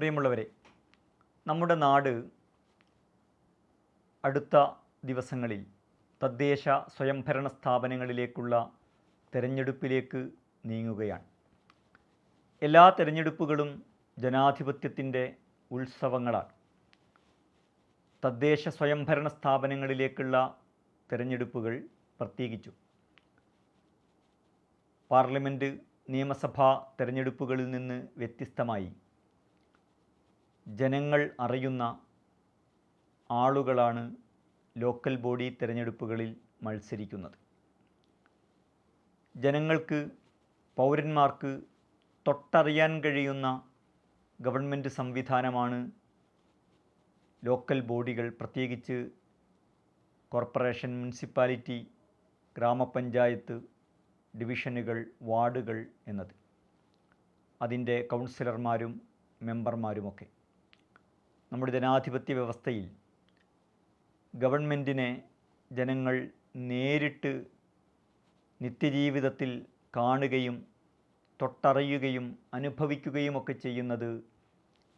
പ്രിയമുള്ളവരെ നമ്മുടെ നാട് അടുത്ത ദിവസങ്ങളിൽ തദ്ദേശ സ്വയംഭരണ സ്ഥാപനങ്ങളിലേക്കുള്ള തെരഞ്ഞെടുപ്പിലേക്ക് നീങ്ങുകയാണ്. എല്ലാ തെരഞ്ഞെടുപ്പുകളും ജനാധിപത്യത്തിന്റെ ഉത്സവങ്ങളാണ്. തദ്ദേശ സ്വയംഭരണ സ്ഥാപനങ്ങളിലേക്കുള്ള തെരഞ്ഞെടുപ്പുകൾ പ്രത്യേകിച്ചു. പാർലമെന്റ് നിയമസഭാ തെരഞ്ഞെടുപ്പുകളിൽ നിന്ന് വ്യത്യസ്തമായി ജനങ്ങൾ അറിയുന്ന ആളുകളാണ് ലോക്കൽ ബോഡി തിരഞ്ഞെടുപ്പുകളിൽ മത്സരിക്കുന്നത്. ജനങ്ങൾക്ക് പൗരന്മാർക്ക് തൊട്ടറിയാൻ കഴിയുന്ന ഗവൺമെന്റ് സംവിധാനമാണ് ലോക്കൽ ബോഡികൾ. പ്രത്യേകിച്ച് കോർപ്പറേഷൻ മുനിസിപ്പാലിറ്റി ഗ്രാമപഞ്ചായത്ത് ഡിവിഷനുകൾ വാർഡുകൾ എന്നത്. അതിന്റെ കൗൺസിലർമാരും മെമ്പർമാരുമൊക്കെ. നമ്മുടെ ജനാധിപത്യ വ്യവസ്ഥയിൽ ഗവൺമെന്റിനെ ജനങ്ങൾ നേരിട്ട് നിത്യജീവിതത്തിൽ കാണുകയും തൊട്ടറിയുകയും അനുഭവിക്കുകയുമൊക്കെ ചെയ്യുന്നത്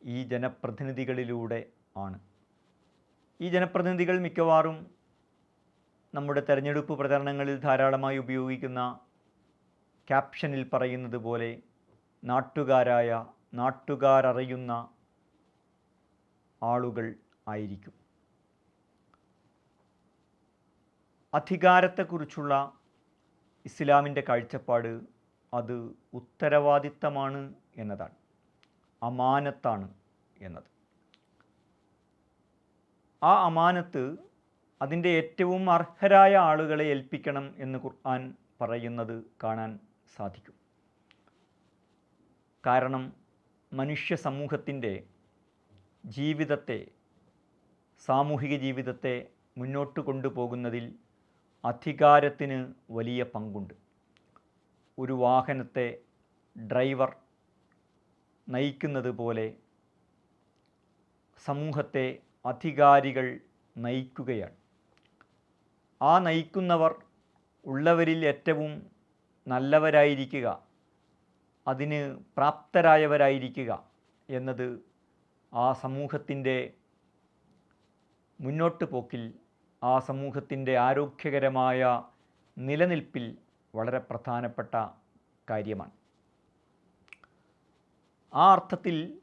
ഈ ജനപ്രതിനിധികളിലൂടെ ആണ്. ഈ ജനപ്രതിനിധികൾ മിക്കവാറും നമ്മുടെ തെരഞ്ഞെടുപ്പ് പ്രചരണങ്ങളിൽ ധാരാളമായി ഉപയോഗിക്കുന്ന ക്യാപ്ഷനിൽ പറയുന്നത് പോലെ നാട്ടുകാരായ നാട്ടുകാരറിയുന്ന ആളുകൾ ആയിരിക്കും. അധികാരത്തെക്കുറിച്ചുള്ള ഇസ്ലാമിന്റെ കാഴ്ചപ്പാട് അത് ഉത്തരവാദിത്തമാണ് എന്നതാണ്. അമാനത്താണ് എന്നത്. ആ അമാനത്ത് അതിന്റെ ഏറ്റവും അർഹരായ ആളുകളെ ഏൽപ്പിക്കണം എന്ന് ഖുർആൻ പറയുന്നത് കാണാൻ സാധിക്കും. കാരണം മനുഷ്യ സമൂഹത്തിന്റെ ജീവിതത്തെ സാമൂഹിക ജീവിതത്തെ മുന്നോട്ട് കൊണ്ടുപോകുന്നതിൽ അധികാരത്തിന് വലിയ പങ്കുണ്ട്. ഒരു വാഹനത്തെ ഡ്രൈവർ നയിക്കുന്നത് പോലെ സമൂഹത്തെ അധികാരികൾ നയിക്കുകയാണ്. ആ നയിക്കുന്നവർ ഉള്ളവരിൽ ഏറ്റവും നല്ലവരായിരിക്കുക അതിന് പ്രാപ്തരായവരായിരിക്കുക എന്നത് ആ സമൂഹത്തിന്റെ മുന്നോട്ട് പോക്കിൽ ആ സമൂഹത്തിന്റെ ആരോഗ്യകരമായ നിലനിൽപ്പിൽ വളരെ പ്രധാനപ്പെട്ട കാര്യമാണ്. ആ അർത്ഥത്തിൽ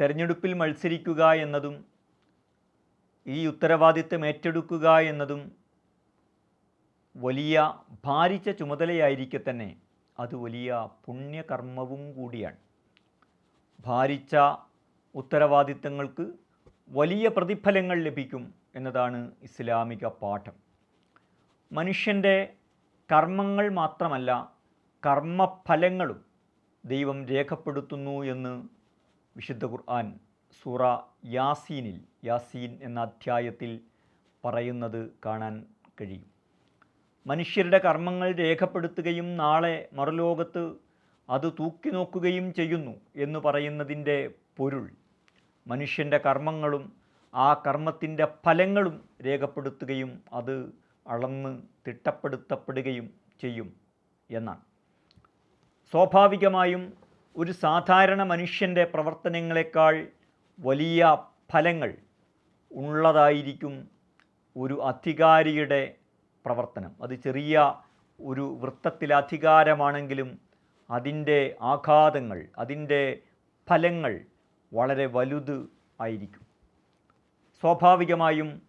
തെരഞ്ഞെടുപ്പിൽ മത്സരിക്കുക എന്നതും ഈ ഉത്തരവാദിത്തം ഏറ്റെടുക്കുക എന്നതും വലിയ ഭാരിച്ച ചുമതലയായിരിക്കെ തന്നെ അത് വലിയ പുണ്യകർമ്മവും കൂടിയാണ്. ഭാരിച്ച ഉത്തരവാദിത്തങ്ങൾക്ക് വലിയ പ്രതിഫലങ്ങൾ ലഭിക്കും എന്നതാണ് ഇസ്ലാമിക പാഠം. മനുഷ്യന്റെ കർമ്മങ്ങൾ മാത്രമല്ല കർമ്മഫലങ്ങളും ദൈവം രേഖപ്പെടുത്തുന്നു എന്ന് വിശുദ്ധ ഖുർആൻ സൂറ യാസീനിൽ യാസീൻ എന്ന അധ്യായത്തിൽ പറയുന്നത് കാണാൻ കഴിയും. മനുഷ്യരുടെ കർമ്മങ്ങൾ രേഖപ്പെടുത്തുകയും നാളെ മറുലോകത്ത് അത് തൂക്കി നോക്കുകയും ചെയ്യുന്നു എന്ന് പറയുന്നതിന്റെ പൊരുൾ മനുഷ്യന്റെ കർമ്മങ്ങളും ആ കർമ്മത്തിന്റെ ഫലങ്ങളും രേഖപ്പെടുത്തുകയും അത് അളന്ന് തിട്ടപ്പെടുത്തപ്പെടുകയും ചെയ്യും എന്നാണ്. സ്വാഭാവികമായും ഒരു സാധാരണ മനുഷ്യന്റെ പ്രവർത്തനങ്ങളെക്കാൾ വലിയ ഫലങ്ങൾ ഉള്ളതായിരിക്കും ഒരു അധികാരിയുടെ പ്രവർത്തനം. അത് ചെറിയ ഒരു വൃത്തത്തിൽ അധികാരമാണെങ്കിലും അതിന്റെ ആഘാതങ്ങൾ അതിന്റെ ഫലങ്ങൾ വളരെ വലുത് ആയിരിക്കും. സ്വാഭാവികമായും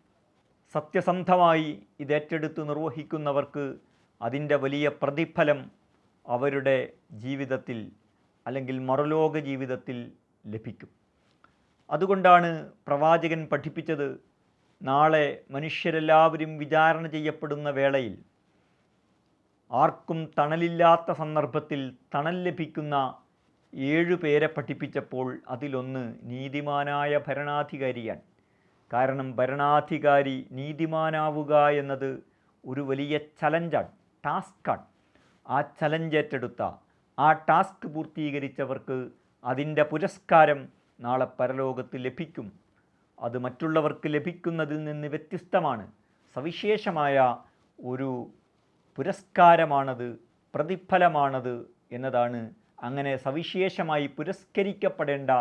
സത്യസന്ധമായി ഇത് ഏറ്റെടുത്ത് നിർവഹിക്കുന്നവർക്ക് അതിന്റെ വലിയ പ്രതിഫലം അവരുടെ ജീവിതത്തിൽ അല്ലെങ്കിൽ മറുലോക ജീവിതത്തിൽ ലഭിക്കും. അതുകൊണ്ടാണ് പ്രവാചകൻ പഠിപ്പിച്ചത് നാളെ മനുഷ്യരെല്ലാവരും വിചാരണ ചെയ്യപ്പെടുന്ന വേളയിൽ ആർക്കും തണലില്ലാത്ത സന്ദർഭത്തിൽ തണൽ ലഭിക്കുന്ന ഏഴു പേരെ പഠിപ്പിച്ചപ്പോൾ അതിലൊന്ന് നീതിമാനായ ഭരണാധികാരിയാണ് കാരണം ഭരണാധികാരി നീതിമാനാവുക എന്നത് ഒരു വലിയ ചലഞ്ചാണ് ടാസ്ക്കാണ്. ആ ചലഞ്ച് ഏറ്റെടുത്ത ആ ടാസ്ക് പൂർത്തീകരിച്ചവർക്ക് അതിന്റെ പുരസ്കാരം നാളെ പരലോകത്ത് ലഭിക്കും. അത് മറ്റുള്ളവർക്ക് ലഭിക്കുന്നതിൽ നിന്ന് വ്യത്യസ്തമാണ്. സവിശേഷമായ ഒരു പുരസ്കാരമാണത് പ്രതിഫലമാണത് എന്നതാണ് അങ്ങനെ സവിശേഷമായി പുരസ്കരിക്കപ്പെടേണ്ട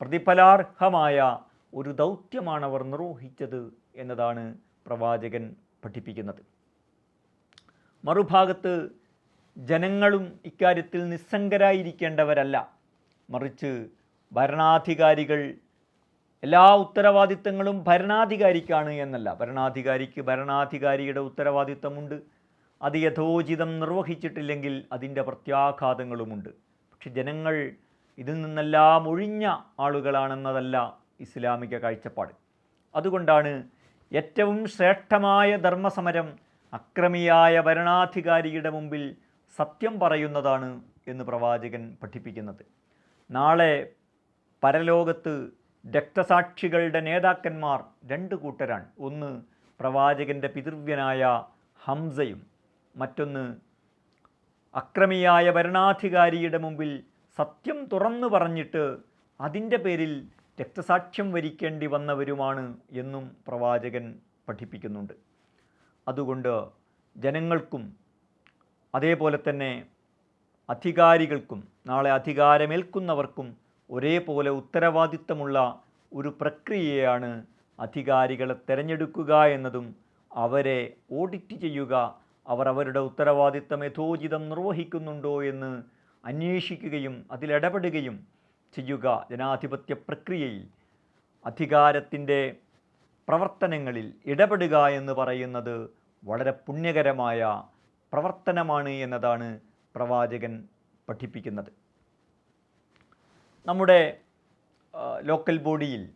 പ്രതിഫലാർഹമായ ഒരു ദൗത്യമാണ് അവർ നിർവഹിച്ചത് എന്നതാണ് പ്രവാചകൻ പഠിപ്പിക്കുന്നത്. മറുഭാഗത്ത് ജനങ്ങളും ഇക്കാര്യത്തിൽ നിസ്സംഗരായിരിക്കേണ്ടവരല്ല. മറിച്ച് ഭരണാധികാരികൾ എല്ലാ ഉത്തരവാദിത്തങ്ങളും ഭരണാധികാരിക്കാണ് എന്നല്ല. ഭരണാധികാരിക്ക് ഭരണാധികാരിയുടെ ഉത്തരവാദിത്തമുണ്ട്. അത് യഥോചിതം നിർവഹിച്ചിട്ടില്ലെങ്കിൽ അതിന്റെ പ്രത്യാഘാതങ്ങളുമുണ്ട്. പക്ഷെ ജനങ്ങൾ ഇതിൽ നിന്നെല്ലാം ഒഴിഞ്ഞ ആളുകളാണെന്നതല്ല ഇസ്ലാമിക കാഴ്ചപ്പാട്. അതുകൊണ്ടാണ് ഏറ്റവും ശ്രേഷ്ഠമായ ധർമ്മസമരം അക്രമിയായ ഭരണാധികാരിയുടെ മുമ്പിൽ സത്യം പറയുന്നതാണ് എന്ന് പ്രവാചകൻ പഠിപ്പിക്കുന്നത്. നാളെ പരലോകത്ത് രക്തസാക്ഷികളുടെ നേതാക്കന്മാർ രണ്ട് കൂട്ടരാണ്. ഒന്ന് പ്രവാചകന്റെ പിതൃവ്യനായ ഹംസയും മറ്റൊന്ന് അക്രമിയായ ഭരണാധികാരിയുടെ മുമ്പിൽ സത്യം തുറന്നു പറഞ്ഞിട്ട് അതിന്റെ പേരിൽ രക്തസാക്ഷ്യം വരിക്കേണ്ടി വന്നവരുമാണ് എന്നും പ്രവാചകൻ പഠിപ്പിക്കുന്നുണ്ട്. അതുകൊണ്ട് ജനങ്ങൾക്കും അതേപോലെ തന്നെ അധികാരികൾക്കും നാളെ അധികാരമേൽക്കുന്നവർക്കും ഒരേപോലെ ഉത്തരവാദിത്തമുള്ള ഒരു പ്രക്രിയയാണ് അധികാരികളെ തിരഞ്ഞെടുക്കുക എന്നതും അവരെ ഓഡിറ്റ് ചെയ്യുക അവർ അവരുടെ ഉത്തരവാദിത്തം യഥോചിതം നിർവഹിക്കുന്നുണ്ടോ എന്ന് അന്വേഷിക്കുകയും അതിലിടപെടുകയും ചെയ്യുക. ജനാധിപത്യ പ്രക്രിയയിൽ അധികാരത്തിന്റെ പ്രവർത്തനങ്ങളിൽ ഇടപെടുക എന്ന് പറയുന്നത് വളരെ പുണ്യകരമായ പ്രവർത്തനമാണ് എന്നതാണ് പ്രവാചകൻ പഠിപ്പിക്കുന്നത്. നമ്മുടെ ലോക്കൽ ബോഡിയിൽ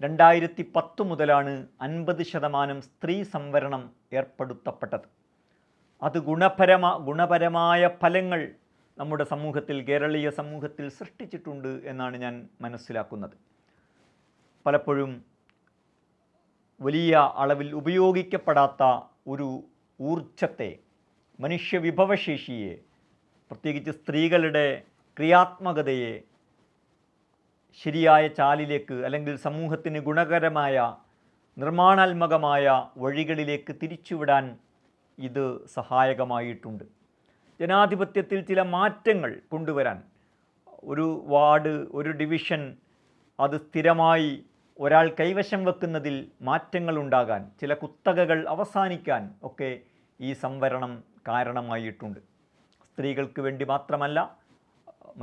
രണ്ടായിരത്തി പത്ത് മുതലാണ് അൻപത് ശതമാനം സ്ത്രീ സംവരണം ഏർപ്പെടുത്തപ്പെട്ടത്. അത് ഗുണപരമ ഗുണപരമായ ഫലങ്ങൾ നമ്മുടെ സമൂഹത്തിൽ കേരളീയ സമൂഹത്തിൽ സൃഷ്ടിച്ചിട്ടുണ്ട് എന്നാണ് ഞാൻ മനസ്സിലാക്കുന്നത്. പലപ്പോഴും വലിയ അളവിൽ ഉപയോഗിക്കപ്പെടാത്ത ഒരു ഊർജത്തെ മനുഷ്യ വിഭവശേഷിയെ പ്രത്യേകിച്ച് സ്ത്രീകളുടെ ക്രിയാത്മകതയെ ശരിയായ ചാലിലേക്ക് അല്ലെങ്കിൽ സമൂഹത്തിന് ഗുണകരമായ നിർമ്മാണാത്മകമായ വഴികളിലേക്ക് തിരിച്ചുവിടാൻ ഇത് സഹായകമായിട്ടുണ്ട്. ജനാധിപത്യത്തിൽ ചില മാറ്റങ്ങൾ കൊണ്ടുവരാൻ ഒരു വാർഡ് ഒരു ഡിവിഷൻ അത് സ്ഥിരമായി ഒരാൾ കൈവശം വെക്കുന്നതിൽ മാറ്റങ്ങൾ ഉണ്ടാകാൻ ചില കുത്തകകൾ അവസാനിക്കാൻ ഒക്കെ ഈ സംവരണം കാരണമായിട്ടുണ്ട്. സ്ത്രീകൾക്ക് വേണ്ടി മാത്രമല്ല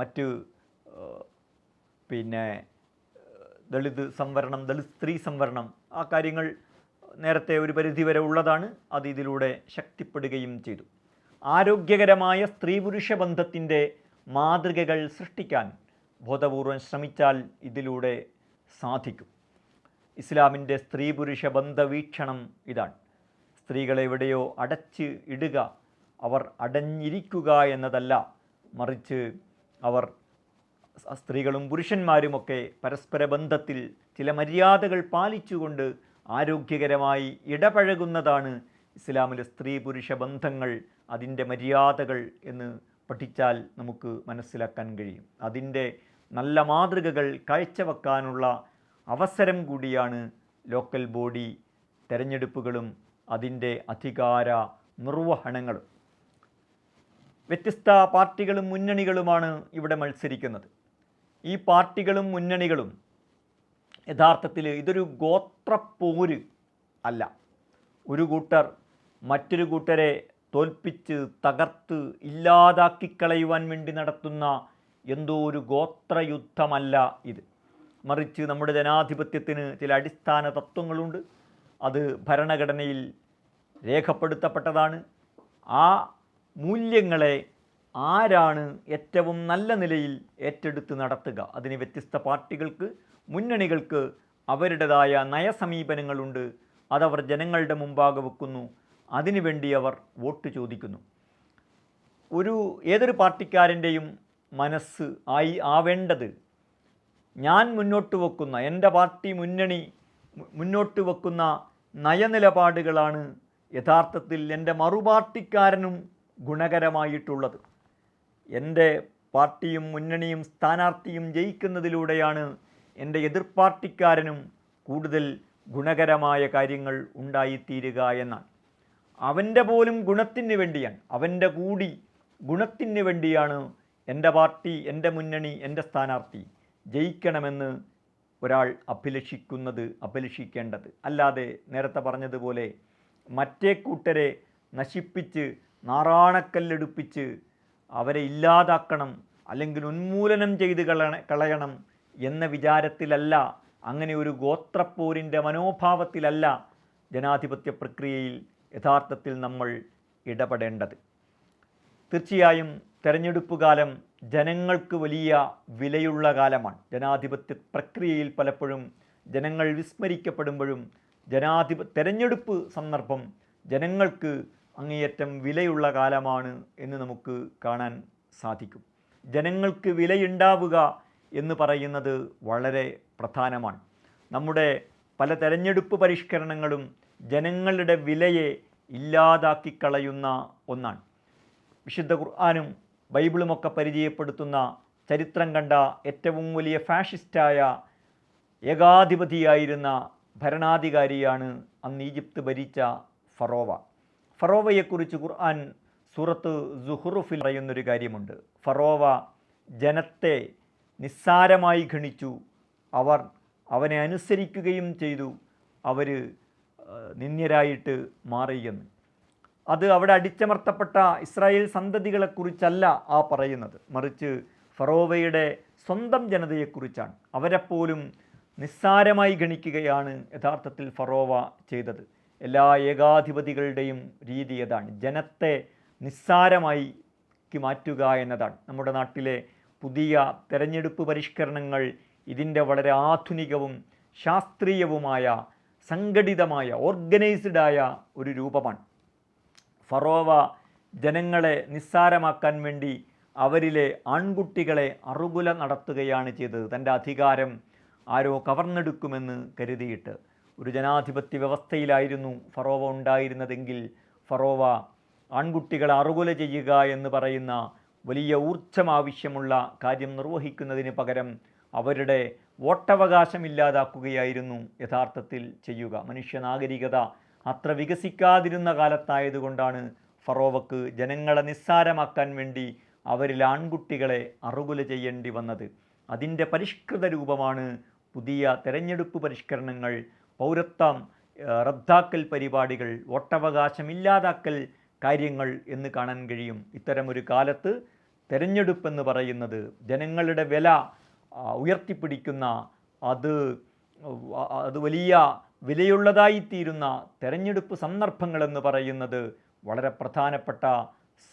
മറ്റ് പിന്നെ ദളിത് സംവരണം ദളിത് സ്ത്രീ സംവരണം ആ കാര്യങ്ങൾ നേരത്തെ ഒരു പരിധിവരെ ഉള്ളതാണ്. അത് ഇതിലൂടെ ശക്തിപ്പെടുകയും ചെയ്തു. ആരോഗ്യകരമായ സ്ത്രീ പുരുഷ ബന്ധത്തിന്റെ മാതൃകകൾ സൃഷ്ടിക്കാൻ ബോധപൂർവം ശ്രമിച്ചാൽ ഇതിലൂടെ സാധിക്കും. ഇസ്ലാമിന്റെ സ്ത്രീ പുരുഷ ബന്ധവീക്ഷണം ഇതാണ്. സ്ത്രീകളെ എവിടെയോ അടച്ച് ഇടുക അവർ അടഞ്ഞിരിക്കുക എന്നതല്ല. മറിച്ച് അവർ സ്ത്രീകളും പുരുഷന്മാരുമൊക്കെ പരസ്പര ബന്ധത്തിൽ ചില മര്യാദകൾ പാലിച്ചുകൊണ്ട് ആരോഗ്യകരമായി ഇടപഴകുന്നതാണ് ഇസ്ലാമിലെ സ്ത്രീ പുരുഷ ബന്ധങ്ങൾ അതിന്റെ മര്യാദകൾ എന്ന് പഠിച്ചാൽ നമുക്ക് മനസ്സിലാക്കാൻ കഴിയും. അതിന്റെ നല്ല മാതൃകകൾ കാഴ്ചവെക്കാനുള്ള അവസരം കൂടിയാണ് ലോക്കൽ ബോഡി തെരഞ്ഞെടുപ്പുകളും അതിന്റെ അധികാര നിർവഹണങ്ങളും. വ്യത്യസ്ത പാർട്ടികളും മുന്നണികളുമാണ് ഇവിടെ മത്സരിക്കുന്നത്. ഈ പാർട്ടികളും മുന്നണികളും യഥാർത്ഥത്തിൽ ഇതൊരു ഗോത്രപ്പോര് അല്ല. ഒരു കൂട്ടർ മറ്റൊരു കൂട്ടരെ തോൽപ്പിച്ച് തകർത്ത് ഇല്ലാതാക്കിക്കളയുവാൻ വേണ്ടി നടത്തുന്ന എന്തോ ഒരു ഗോത്രയുദ്ധമല്ല ഇത്. മറിച്ച് നമ്മുടെ ജനാധിപത്യത്തിന് ചില അടിസ്ഥാന തത്വങ്ങളുണ്ട്. അത് ഭരണഘടനയിൽ രേഖപ്പെടുത്തപ്പെട്ടതാണ്. ആ മൂല്യങ്ങളെ ആരാണ് ഏറ്റവും നല്ല നിലയിൽ ഏറ്റെടുത്ത് നടത്തുക? അതിന് വ്യത്യസ്ത പാർട്ടികൾക്ക് മുന്നണികൾക്ക് അവരുടേതായ നയസമീപനങ്ങളുണ്ട്. അതവർ ജനങ്ങളുടെ മുമ്പാകെ വെക്കുന്നു. അതിനുവേണ്ടി അവർ വോട്ട് ചോദിക്കുന്നു. ഒരു ഏതൊരു പാർട്ടിക്കാരന്റെയും മനസ്സ് ആയി ആവേണ്ടത് ഞാൻ മുന്നോട്ട് വെക്കുന്ന എന്റെ പാർട്ടി മുന്നണി മുന്നോട്ട് വെക്കുന്ന നയനിലപാടുകളാണ് യഥാർത്ഥത്തിൽ എന്റെ മറുപാർട്ടിക്കാരനും ഗുണകരമായിട്ടുള്ളത്. എന്റെ പാർട്ടിയും മുന്നണിയും സ്ഥാനാർത്ഥിയും ജയിക്കുന്നതിലൂടെയാണ് എന്റെ എതിർ പാർട്ടിക്കാരനും കൂടുതൽ ഗുണകരമായ കാര്യങ്ങൾ ഉണ്ടായിത്തീരുക എന്നാണ്. അവന്റെ പോലും ഗുണത്തിന് വേണ്ടിയാണ് അവന്റെ കൂടി ഗുണത്തിന് വേണ്ടിയാണ് എന്റെ പാർട്ടി എന്റെ മുന്നണി എന്റെ സ്ഥാനാർത്ഥി ജയിക്കണമെന്ന് ഒരാൾ അഭിലഷിക്കുന്നത് അഭിലഷിക്കേണ്ടത്. അല്ലാതെ നേരത്തെ പറഞ്ഞതുപോലെ മറ്റേ കൂട്ടരെ നശിപ്പിച്ച് നാറാണക്കല്ലെടുപ്പിച്ച് അവരെ ഇല്ലാതാക്കണം അല്ലെങ്കിൽ ഉന്മൂലനം ചെയ്ത് കളയണം എന്ന വിചാരത്തിലല്ല അങ്ങനെ ഒരു ഗോത്രപ്പോരിന്റെ മനോഭാവത്തിലല്ല ജനാധിപത്യ പ്രക്രിയയിൽ യഥാർത്ഥത്തിൽ നമ്മൾ ഇടപെടേണ്ടത്. തീർച്ചയായും തെരഞ്ഞെടുപ്പ് കാലം ജനങ്ങൾക്ക് വലിയ വിലയുള്ള കാലമാണ്. ജനാധിപത്യ പ്രക്രിയയിൽ പലപ്പോഴും ജനങ്ങൾ വിസ്മരിക്കപ്പെടുമ്പോഴും ജനാധിപ തെരഞ്ഞെടുപ്പ് സന്ദർഭം ജനങ്ങൾക്ക് അങ്ങേയറ്റം വിലയുള്ള കാലമാണ് എന്ന് നമുക്ക് കാണാൻ സാധിക്കും. ജനങ്ങൾക്ക് വിലയുണ്ടാവുക എന്ന് പറയുന്നത് വളരെ പ്രധാനമാണ്. നമ്മുടെ പല തെരഞ്ഞെടുപ്പ് പരിഷ്കരണങ്ങളും ജനങ്ങളുടെ വിലയെ ഇല്ലാതാക്കി കളയുന്ന ഒന്നാണ്. വിശുദ്ധ ഖുർആാനും ബൈബിളുമൊക്കെ പരിചയപ്പെടുത്തുന്ന ചരിത്രം കണ്ട ഏറ്റവും വലിയ ഫാഷിസ്റ്റായ ഏകാധിപതിയായിരുന്ന ഭരണാധികാരിയാണ് അന്ന് ഈജിപ്ത് ഭരിച്ച ഫറോവ. ഫറോവയെക്കുറിച്ച് ഖുർആൻ സൂറത്ത് സുഹുറുഫിൽ പറയുന്നൊരു കാര്യമുണ്ട്. ഫറോവ ജനത്തെ നിസ്സാരമായി ഗണിച്ചു അവർ അവനെ അനുസരിക്കുകയും ചെയ്തു. അവർ നിന്ദ്യരായിട്ട് മാറിയെന്ന്. അത് അവിടെ അടിച്ചമർത്തപ്പെട്ട ഇസ്രായേൽ സന്തതികളെക്കുറിച്ചല്ല ആ പറയുന്നത്. മറിച്ച് ഫറോവയുടെ സ്വന്തം ജനതയെക്കുറിച്ചാണ്. അവരെപ്പോലും നിസ്സാരമായി ഗണിക്കുകയാണ് യഥാർത്ഥത്തിൽ ഫറോവ ചെയ്തത്. എല്ലാ ഏകാധിപതികളുടെയും രീതി അതാണ് ജനത്തെ നിസ്സാരമായി മാറ്റുക എന്നതാണ്. നമ്മുടെ നാട്ടിലെ പുതിയ തെരഞ്ഞെടുപ്പ് പരിഷ്കരണങ്ങൾ ഇതിന്റെ വളരെ ആധുനികവും ശാസ്ത്രീയവുമായ സംഘടിതമായ ഓർഗനൈസ്ഡായ ഒരു രൂപമാണ്. ഫറോവ ജനങ്ങളെ നിസ്സാരമാക്കാൻ വേണ്ടി അവരിലെ ആൺകുട്ടികളെ അറുകുല നടത്തുകയാണ് ചെയ്തത്. തന്റെ അധികാരം ആരോ കവർന്നെടുക്കുമെന്ന് കരുതിയിട്ട് ഒരു ജനാധിപത്യ വ്യവസ്ഥയിലായിരുന്നു ഫറോവ ഉണ്ടായിരുന്നതെങ്കിൽ ഫറോവ ആൺകുട്ടികളെ അറുകുല ചെയ്യുക എന്ന് പറയുന്ന വലിയ ഊർജം ആവശ്യമുള്ള കാര്യം നിർവഹിക്കുന്നതിന് പകരം അവരുടെ വോട്ടവകാശം ഇല്ലാതാക്കുകയായിരുന്നു യഥാർത്ഥത്തിൽ ചെയ്യുക. മനുഷ്യനാഗരികത അത്ര വികസിക്കാതിരുന്ന കാലത്തായതുകൊണ്ടാണ് ഫറോവക്ക് ജനങ്ങളെ നിസ്സാരമാക്കാൻ വേണ്ടി അവരിൽ ആൺകുട്ടികളെ അറുകുല ചെയ്യേണ്ടി വന്നത്. അതിന്റെ പരിഷ്കൃത രൂപമാണ് പുതിയ തെരഞ്ഞെടുപ്പ് പരിഷ്കരണങ്ങൾ പൗരത്വം റദ്ദാക്കൽ പരിപാടികൾ വോട്ടവകാശം ഇല്ലാതാക്കൽ കാര്യങ്ങൾ എന്ന് കാണാൻ കഴിയും. ഇത്തരമൊരു കാലത്ത് തെരഞ്ഞെടുപ്പെന്ന് പറയുന്നത് ജനങ്ങളുടെ വില ഉയർത്തിപ്പിടിക്കുന്ന അത് അത് വലിയ വിലയുള്ളതായിത്തീരുന്ന തെരഞ്ഞെടുപ്പ് സന്ദർഭങ്ങളെന്ന് പറയുന്നത് വളരെ പ്രധാനപ്പെട്ട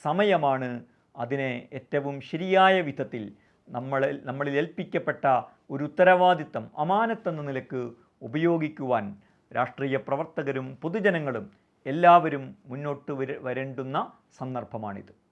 സമയമാണ്. അതിനെ ഏറ്റവും ശരിയായ വിധത്തിൽ നമ്മൾ നമ്മളിൽ ഏൽപ്പിക്കപ്പെട്ട ഒരു ഉത്തരവാദിത്തം അമാനത്തെന്ന നിലയ്ക്ക് ഉപയോഗിക്കുവാൻ രാഷ്ട്രീയ പ്രവർത്തകരും പൊതുജനങ്ങളും എല്ലാവരും മുന്നോട്ട് വരേണ്ടുന്ന സന്ദർഭമാണിത്.